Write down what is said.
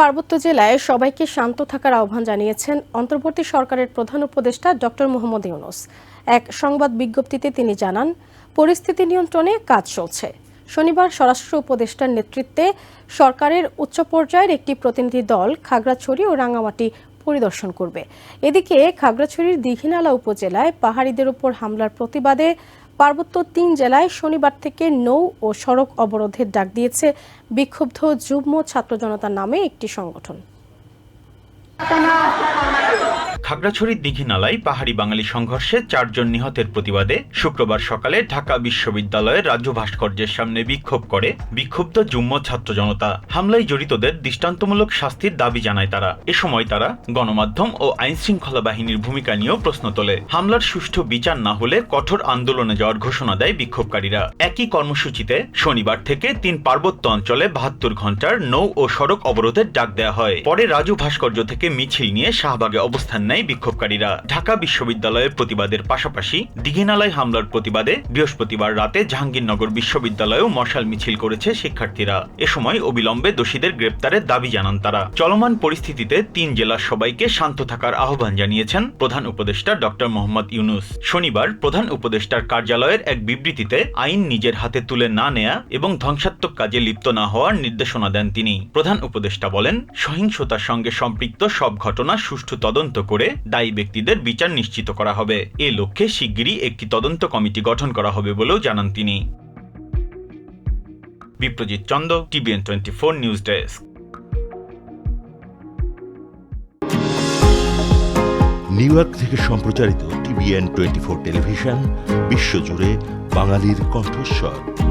পার্বত্য জেলায় সবাইকে শান্ত থাকার আহ্বান জানিয়েছেন অন্তর্বর্তী সরকারের প্রধান উপদেষ্টা ডক্টর মোহাম্মদ ইউনুস। এক সংবাদ বিজ্ঞপ্তিতে তিনি জানান, পরিস্থিতি নিয়ন্ত্রণে কাজ চলছে। শনিবার স্বরাষ্ট্র উপদেষ্টার নেতৃত্বে সরকারের উচ্চ পর্যায়ের একটি প্রতিনিধি দল খাগড়াছড়ি ও রাঙামাটি পরিদর্শন করবে। এদিকে খাগড়াছড়ির দীঘিনালা উপজেলায় পাহাড়িদের উপর হামলার প্রতিবাদে পার্বত্য তিন জেলায় শনিবার থেকে নৌ ও সড়ক অবরোধের ডাক দিয়েছে বিক্ষুব্ধ যুগ্ম ছাত্র জনতা নামে একটি সংগঠন। খাগড়াছড়ির দীঘিনালায় পাহাড়ি বাঙালি সংঘর্ষে চারজন নিহতের প্রতিবাদে শুক্রবার সকালে ঢাকা বিশ্ববিদ্যালয়ের রাজ্য ভাস্কর্যের সামনে বিক্ষোভ করে বিক্ষুব্ধ যুগ্ম ছাত্র জনতা। হামলায় জড়িতদের দৃষ্টান্তমূলক শাস্তির দাবি জানায় তারা। এ সময় তারা গণমাধ্যম ও আইন শৃঙ্খলা বাহিনীর ভূমিকা নিয়েও প্রশ্ন তোলে। হামলার সুষ্ঠু বিচার না হলে কঠোর আন্দোলনে যাওয়ার ঘোষণা দেয় বিক্ষোভকারীরা। একই কর্মসূচিতে শনিবার থেকে তিন পার্বত্য অঞ্চলে বাহাত্তর ঘণ্টার নৌ ও সড়ক অবরোধের ডাক দেওয়া হয়। পরে রাজু ভাস্কর্য থেকে মিছিল নিয়ে শাহবাগে অবস্থান নেয় বিক্ষোভকারীরা, ঢাকা বিশ্ববিদ্যালয়ের প্রতিবাদের পাশাপাশি দিঘিনালায় হামলার প্রতিবাদে বৃহস্পতিবার রাতে জাহাঙ্গীরনগর বিশ্ববিদ্যালয়েও মশাল মিছিল করেছে শিক্ষার্থীরা। এ সময় অবিলম্বে দোষীদের গ্রেপ্তারের দাবি জানান তারা। চলমান পরিস্থিতিতে তিন জেলার সবাইকে শান্ত থাকার আহ্বান জানিয়েছেন প্রধান উপদেষ্টা ডক্টর মোহাম্মদ ইউনুস। শনিবার প্রধান উপদেষ্টার কার্যালয়ের এক বিবৃতিতে আইন নিজের হাতে তুলে না নেয়া এবং ধ্বংসাত্মক কাজে লিপ্ত না হওয়ার নির্দেশনা দেন তিনি। প্রধান উপদেষ্টা বলেন, সহিংসতার সঙ্গে সম্পৃক্ত সব ঘটনা সুষ্ঠু তদন্ত করে দায়ী ব্যক্তিদের বিচার নিশ্চিত করা হবে। এ লক্ষ্যে শিগগিরই একটি তদন্ত কমিটি গঠন করা হবে বলেও জানান তিনি। Biprajit Chanda, TVN twenty four news desk. New York থেকে সম্প্রচারিত টিভিএন টোয়েন্টি ফোর টেলিভিশন, বিশ্বজুড়ে বাঙালির কণ্ঠস্বর।